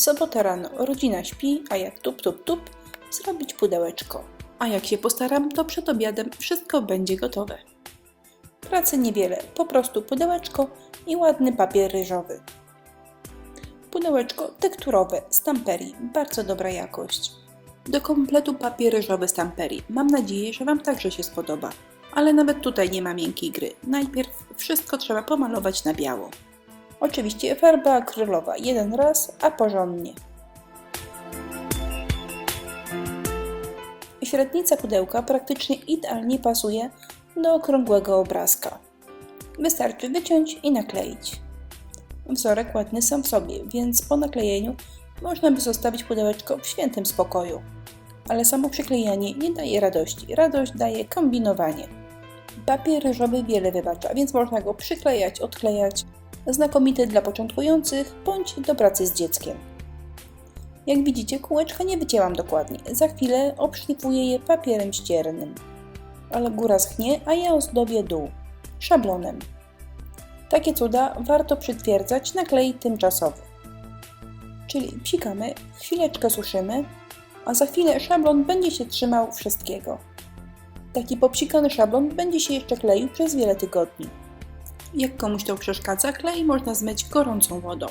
Sobota rano, rodzina śpi, a jak tup tup tup, zrobić pudełeczko. A jak się postaram, to przed obiadem wszystko będzie gotowe. Pracy niewiele, po prostu pudełeczko i ładny papier ryżowy. Pudełeczko tekturowe z tamperii, bardzo dobra jakość. Do kompletu papier ryżowy z tamperii. Mam nadzieję, że Wam także się spodoba. Ale nawet tutaj nie ma miękkiej gry. Najpierw wszystko trzeba pomalować na biało. Oczywiście farba akrylowa jeden raz, a porządnie. Średnica pudełka praktycznie idealnie pasuje do okrągłego obrazka. Wystarczy wyciąć i nakleić. Wzorek ładny sam w sobie, więc po naklejeniu można by zostawić pudełeczko w świętym spokoju. Ale samo przyklejanie nie daje radości, radość daje kombinowanie. Papier ryżowy wiele wybacza, więc można go przyklejać, odklejać. Znakomity dla początkujących bądź do pracy z dzieckiem. Jak widzicie, kółeczka nie wycięłam dokładnie. Za chwilę obszlifuję je papierem ściernym. Ale góra schnie, a ja ozdobię dół szablonem. Takie cuda warto przytwierdzać na klej tymczasowy. Czyli psikamy, chwileczkę suszymy, a za chwilę szablon będzie się trzymał wszystkiego. Taki popsikany szablon będzie się jeszcze kleił przez wiele tygodni. Jak komuś to przeszkadza, klej można zmyć gorącą wodą.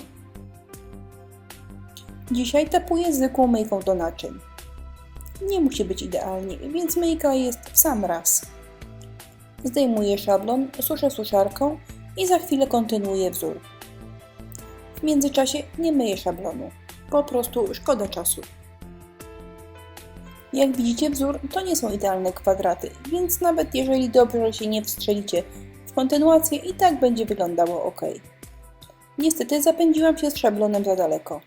Dzisiaj tapuję zwykłą myjką do naczyń. Nie musi być idealnie, więc myjka jest w sam raz. Zdejmuję szablon, suszę suszarką i za chwilę kontynuuję wzór. W międzyczasie nie myję szablonu, po prostu szkoda czasu. Jak widzicie, wzór to nie są idealne kwadraty, więc nawet jeżeli dobrze się nie wstrzelicie kontynuację, i tak będzie wyglądało ok. Niestety zapędziłam się z szablonem za daleko.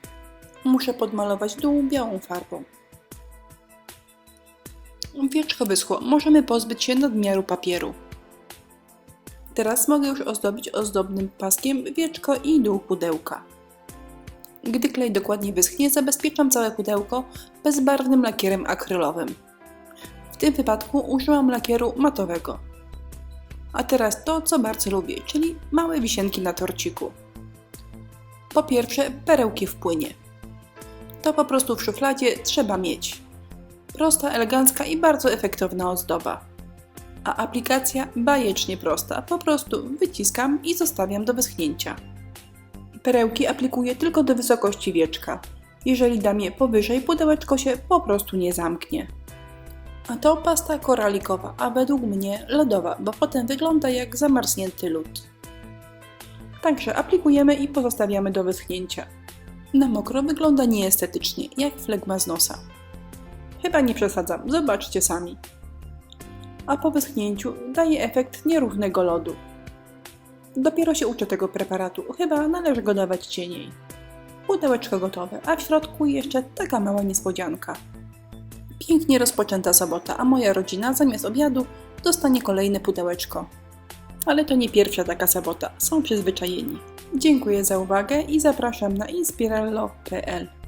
Muszę podmalować dół białą farbą. Wieczko wyschło, możemy pozbyć się nadmiaru papieru. Teraz mogę już ozdobić ozdobnym paskiem wieczko i dół pudełka. Gdy klej dokładnie wyschnie, zabezpieczam całe pudełko bezbarwnym lakierem akrylowym. W tym wypadku użyłam lakieru matowego. A teraz to, co bardzo lubię, czyli małe wisienki na torciku. Po pierwsze, perełki w płynie. To po prostu w szufladzie trzeba mieć. Prosta, elegancka i bardzo efektowna ozdoba. A aplikacja bajecznie prosta. Po prostu wyciskam i zostawiam do wyschnięcia. Perełki aplikuję tylko do wysokości wieczka. Jeżeli dam je powyżej, pudełeczko się po prostu nie zamknie. A to pasta koralikowa, a według mnie lodowa, bo potem wygląda jak zamarznięty lód. Także aplikujemy i pozostawiamy do wyschnięcia. Na mokro wygląda nieestetycznie, jak flegma z nosa. Chyba nie przesadzam, zobaczcie sami. A po wyschnięciu daje efekt nierównego lodu. Dopiero się uczę tego preparatu, chyba należy go dawać cieniej. Pudełeczko gotowe, a w środku jeszcze taka mała niespodzianka. Pięknie rozpoczęta sobota, a moja rodzina zamiast obiadu dostanie kolejne pudełeczko. Ale to nie pierwsza taka sobota, są przyzwyczajeni. Dziękuję za uwagę i zapraszam na inspirello.pl.